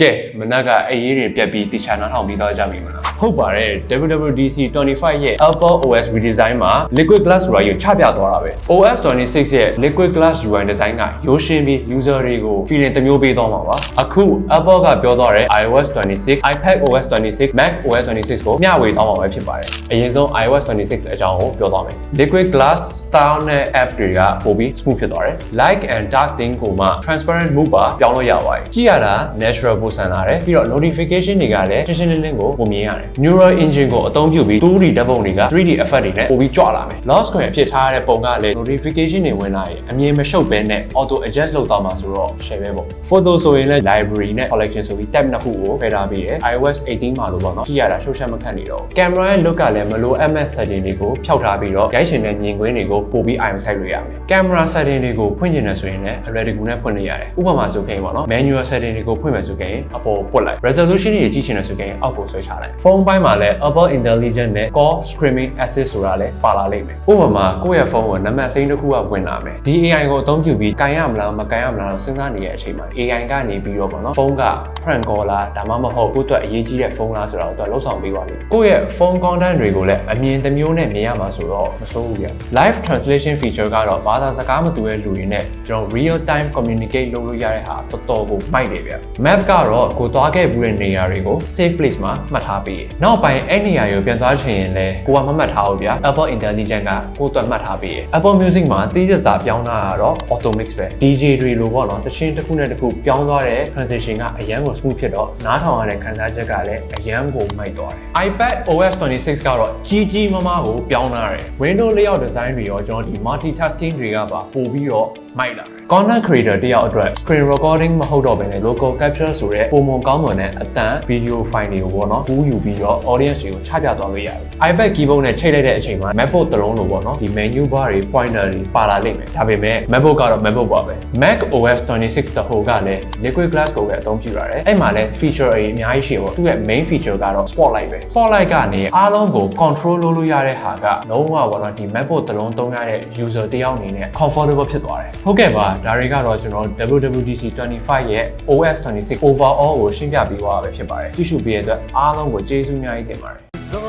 ကဲမနက်ကအေးရေးတွေပြက်ပြီးတခြားနားထောင်ပြီးတော့ကြပြီမလားဟုတ်ပါတယ် WWDC 25ရဲ့ Apple OS redesign မှာ Liquid Glass UI ကိုချပြသွားတာပဲ OS 26ရဲ့ Liquid Glass UI design ကရိုးရှင်းပြီး user တွေကို feeling တစ်မျိုးပေးသွားမှာပါအခု Apple ကပြောသွားတဲ့ iOS 26 iPad OS 26 Mac OS 26ကိုမျှဝေသွားမှာပဲဖြစ်ပါတယ်အရင်ဆုံး iOS 26အကြောင်းကိုပြောသွားမယ် Liquid Glass style နဲ့ app တွေကပိုပြီး smooth ဖြစ်သွားတယ် light and dark theme ကိုမှ transparent move ပါပြောင်းလို့ရပါတယ်ကြည့်ရတာ natural ပိုဆန်လာတယ်ပြီးတော့ notification တွေကလည်းရှင်းရှင်းလင်းလင်းကိုပုံမြင်ရတယ် neural engine ကိုအသုံးပြုပြီး 2D ဓာတ်ပုံတွေက 3D effect တွေနဲ့ပိုပြီးကြွလာမယ် lost screen အဖြစ်ထားရတဲ့ပုံကလည်း notification တွေဝင်လာရင်အမြင်မရှုပ်ဘဲနဲ့ auto adjust လုပ်သွားမှာဆိုတော့ share ပဲပေါ့ photo ဆိုရင်လည်း library နဲ့ collection ဆိုပြီး tab နှစ်ခုကိုဖယ်ထားပေးတယ် iOS 18မှာလို့ပေါ့နော်ကြည့်ရတာရှုပ်ရှက်မခတ်နေတော့ camera ရဲ့ look ကလည်းမလို ms setting တွေကိုဖျောက်ထားပြီးတော့ရိုက်ရှင်တဲ့မြင်ကွင်းတွေကိုပိုပြီး iOS ဆိုင်လို့ရမယ် camera setting တွေကိုဖွင့်ချင်တယ်ဆိုရင်လည်းအလွယ်တကူနဲ့ဖွင့်လို့ရတယ်ဥပမာဆိုရင်ပေါ့နော် manual setting တွေကိုဖွင့်မယ်ဆိုရင်အပေါ်ပွတ်လိုက် resolution တွေကြည့်ချင်တယ်ဆိုရင်အောက်ကိုဆွဲချလိုက်ဖုန်းပိုင်းမှာလည်း Apple Intelligent နဲ့ Call Streaming Assist ဆိုတာလည်းပါလာလိမ့်မယ်ဥပမာကိုယ့်ရဲ့ဖုန်းကိုနံပါတ်စိမ်းတစ်ခုကဝင်လာမယ်ဒီ AI ကိုအသုံးပြုပြီးကန်ရမလားမကန်ရမလားတော့စဉ်းစားနေတဲ့အချိန်မှာ AI ကနေပြီးတော့ပေါ့နော်ဖုန်းက prank call လားဒါမှမဟုတ်ကိုယ့်အတွက်အရေးကြီးတဲ့ဖုန်းလားဆိုတော့သူကလှုပ်ဆောင်ပေးပါလိမ့်မယ်ကိုယ့်ရဲ့ဖုန်း content တွေကိုလည်းအမြင်တစ်မျိုးနဲ့မြင်ရမှာဆိုတော့မစိုးဘူးဗျ live translation feature ကတော့ဘာသာစကားမတူတဲ့လူတွေနဲ့ကျွန်တော် real time communicate လုပ်လို့ရတဲ့ဟာတော်တော်ကိုမိုက်တယ်ဗျ map ကတော့ကိုသွားခဲ့ဘူးတဲ့နေရာတွေကို safe place မှာမှတ်ထားပေးတယ်နောက်ပိုင်းအဲ့နေရာကိုပြန်သွားချင်ရင်လည်းကိုကမမှတ်ထားဘူးဗျ Apple Intelligent ကကိုအတွက်မှတ်ထားပေးတယ် Apple Music မှာတီးသက်တာပြောင်းတာကတော့ auto mix ပဲ DJ တွေလိုပေါ့နော်တခြင်းတစ်ခုနဲ့တစ်ခုပြောင်းသွားတဲ့ transition ကအရန်ကို smooth ဖြစ်တော့နားထောင်ရတဲ့ခံစားချက်ကလည်းအရန်ကိုမိုက်သွားတယ် iPad OS 26ကတော့ကြီးကြီးမားမားကိုပြောင်းလာတယ် Windows layout design တွေရောကျွန်တော်ဒီ multitasking တွေကပါပို့ပြီးတော့ မိုက်လာတယ် content creator တယောက်အတွက် screen recording မဟုတ်တော့ဘဲနဲ့ local capture ဆိုတဲ့ပုံမှန်ကောင်းမွန်တဲ့အတန် video file တွေကိုပေါ့နော်ကူးယူပြီးတော့ audience တွေကိုချပြသွားလို့ရတယ် iPad keyboard နဲ့ချိန်လိုက်တဲ့အချိန်မှာ MacBook တစ်လုံးလိုပေါ့နော်ဒီ menu bar တွေ pointer တွေပါလာလိမ့်မယ်ဒါပေမဲ့ MacBook ကတော့ MacBook ပါပဲ Mac OS 26တဟိုကလည်း liquid glass ကိုပဲအသုံးပြုရတယ်အဲ့မှာလည်း feature တွေအများကြီးရှိတယ်ပေါ့သူ့ရဲ့ main feature ကတော့ spotlight ပဲ spotlight ကနေအားလုံးကို control လုပ်လို့ရတဲ့ဟာကလုံးဝပေါ့နော်ဒီ MacBook တစ်လုံးသုံးရတဲ့ user တယောက်အနေနဲ့ comfortable ဖြစ်သွားတယ်ဟုတ်ကဲ့ပါဒါတွေကတော့ကျွန်တော် WWDC 25ရဲ့ OS 26 overall ကိုရှင်းပြပေးသွားတာပဲဖြစ်ပါတယ်ကြည့်ရှုပေးတဲ့အတွက်အားလုံးကိုကျေးဇူးအများကြီးတင်ပါတယ် So